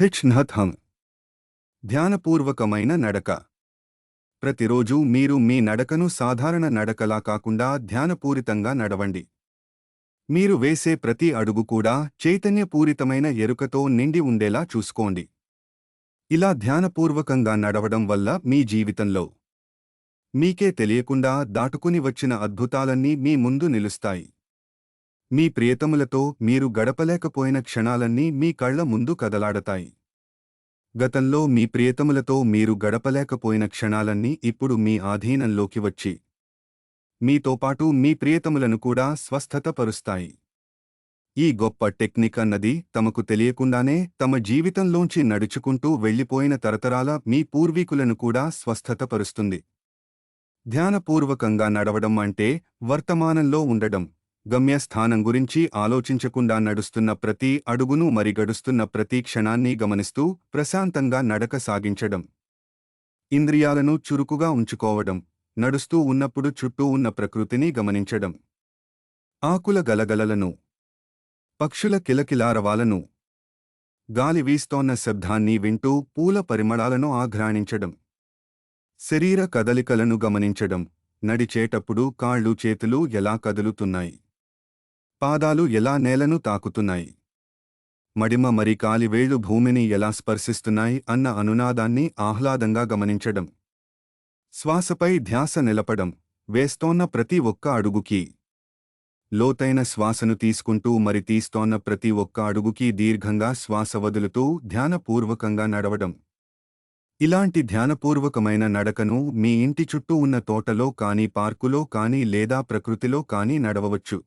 స్థిచ్నథం ధ్యానపూర్వకమైన నడక. ప్రతిరోజు మీరు మీ నడకను సాధారణ నడకలా కాకుండా ధ్యానపూరితంగా నడవండి. మీరు వేసే ప్రతి అడుగు కూడా చైతన్యపూరితమైన ఎరుకతో నిండి ఉండేలా చూసుకోండి. ఇలా ధ్యానపూర్వకంగా నడవడం వల్ల మీ జీవితంలో మీకే తెలియకుండా దాటుకుని వచ్చిన అద్భుతాలన్నీ మీ ముందు నిలుస్తాయి. మీ ప్రియతములతో మీరు గడపలేకపోయిన క్షణాలన్నీ మీ కళ్ళ ముందు కదలాడతాయి. గతంలో మీ ప్రియతములతో మీరు గడపలేకపోయిన క్షణాలన్నీ ఇప్పుడు మీ ఆధీనంలోకి వచ్చి మీతో పాటు మీ ప్రియతములను కూడా స్వస్థతపరుస్తాయి. ఈ గొప్ప టెక్నిక్ అన్నది తమకు తెలియకుండానే తమ జీవితంలోంచి నడుచుకుంటూ వెళ్ళిపోయిన తరతరాల మీ పూర్వీకులను కూడా స్వస్థతపరుస్తుంది. ధ్యానపూర్వకంగా నడవడం అంటే వర్తమానంలో ఉండడం. గమ్యస్థానం గురించి ఆలోచించకుండా నడుస్తున్న ప్రతి అడుగును మరి గడుస్తున్న ప్రతి క్షణాన్ని గమనిస్తూ ప్రశాంతంగా నడక సాగించడం. ఇంద్రియాలను చురుకుగా ఉంచుకోవడం నడుస్తూ ఉన్నప్పుడు చుట్టూ ఉన్న ప్రకృతిని గమనించడం. ఆకుల గలగలలను పక్షుల కిలకిలారవాలను గాలి వీస్తోన్న శబ్దాన్ని వింటూ పూల పరిమళాలను ఆఘ్రాణించడం. శరీర కదలికలను గమనించడం నడిచేటప్పుడు కాళ్ళు చేతులు ఎలా కదులుతున్నాయి? పాదాలు ఎలా నేలను తాకుతున్నాయి? మడిమ మరి కాలివేళ్ళు భూమిని ఎలా స్పర్శిస్తున్నాయి అన్న అనునాదాన్ని ఆహ్లాదంగా గమనించడం. శ్వాసపై ధ్యాస నిలపడం వేస్తోన్న ప్రతి ఒక్క అడుగుకి. లోతైన శ్వాసను తీసుకుంటూ మరి తీస్తోన్న ప్రతి ఒక్క అడుగుకి దీర్ఘంగా శ్వాస వదులుతూ ధ్యానపూర్వకంగా నడవడం. ఇలాంటి ధ్యానపూర్వకమైన నడకను మీ ఇంటి చుట్టూ ఉన్న తోటలో కానీ పార్కులో కానీ లేదా ప్రకృతిలో కానీ నడవవచ్చు.